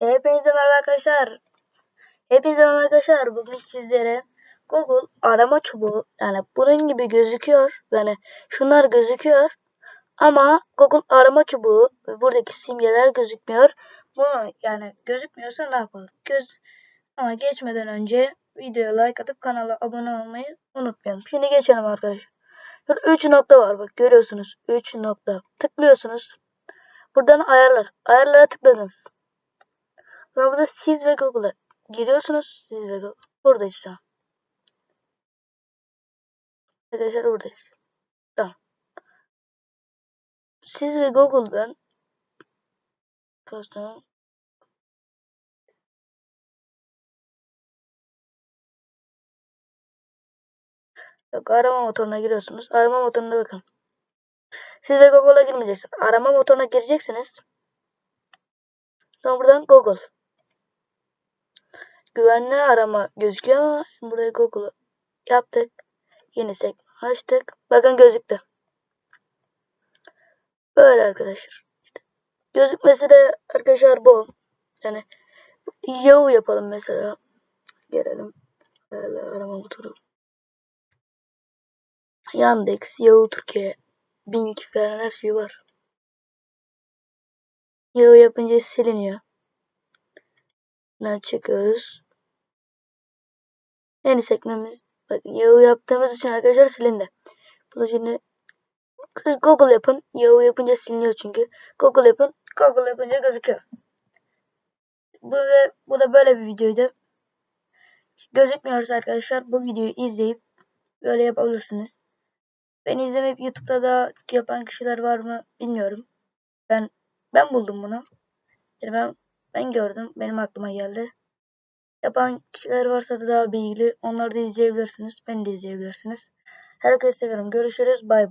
Hepinize merhaba arkadaşlar. Hepinize merhaba arkadaşlar. Bugün sizlere Google arama çubuğu yani bunun gibi gözüküyor. Yani şunlar gözüküyor. Ama Google arama çubuğu ve buradaki simgeler gözükmüyor. Bunu yani gözükmüyorsa ne yapalım? Göz ama geçmeden önce videoya like atıp kanala abone olmayı unutmayalım. Şimdi geçelim arkadaşlar. Burada 3 nokta var bak görüyorsunuz. 3 nokta. Tıklıyorsunuz. Buradan ayarlar. Ayarlara tıkladınız. Burada siz ve Google'a giriyorsunuz. Siz ve Google. Buradayız şu an. Arkadaşlar buradayız. Tamam. Siz ve Google'dan Custom Yok arama motoruna giriyorsunuz. Arama motoruna bakın. Siz ve Google'a girmeyeceksiniz. Arama motoruna gireceksiniz. Sonra buradan Google. Güvenli arama gözüküyor ama buraya Google'u yaptık. Yeni sekme açtık. Bakın gözüktü. Böyle arkadaşlar. İşte gözükmesi de arkadaşlar bu. Yani Yahoo yapalım mesela. Gelelim. Böyle arama motoru. Yandex, Yahoo Türkiye, Bing falan her şey var. Yahoo yapınca siliniyor. Ne çıkıyoruz? Yeni sekmemiz. Bakın Yahoo yaptığımız için arkadaşlar silindi. Bunu şimdi Google yapın. Yahoo yapınca siliniyor çünkü. Google yapın. Google yapınca gözüküyor. Bu, ve, bu da böyle bir videoydu. Gözükmüyorsa arkadaşlar bu videoyu izleyip böyle yapabilirsiniz. Beni izlemeyip YouTube'da da yapan kişiler var mı bilmiyorum. Ben ben buldum bunu. Yani ben ben gördüm. Benim aklıma geldi. Yapan kişiler varsa da daha bilgili. Onları da izleyebilirsiniz. Beni de izleyebilirsiniz. Herkese seviyorum. Görüşürüz. Bay bay.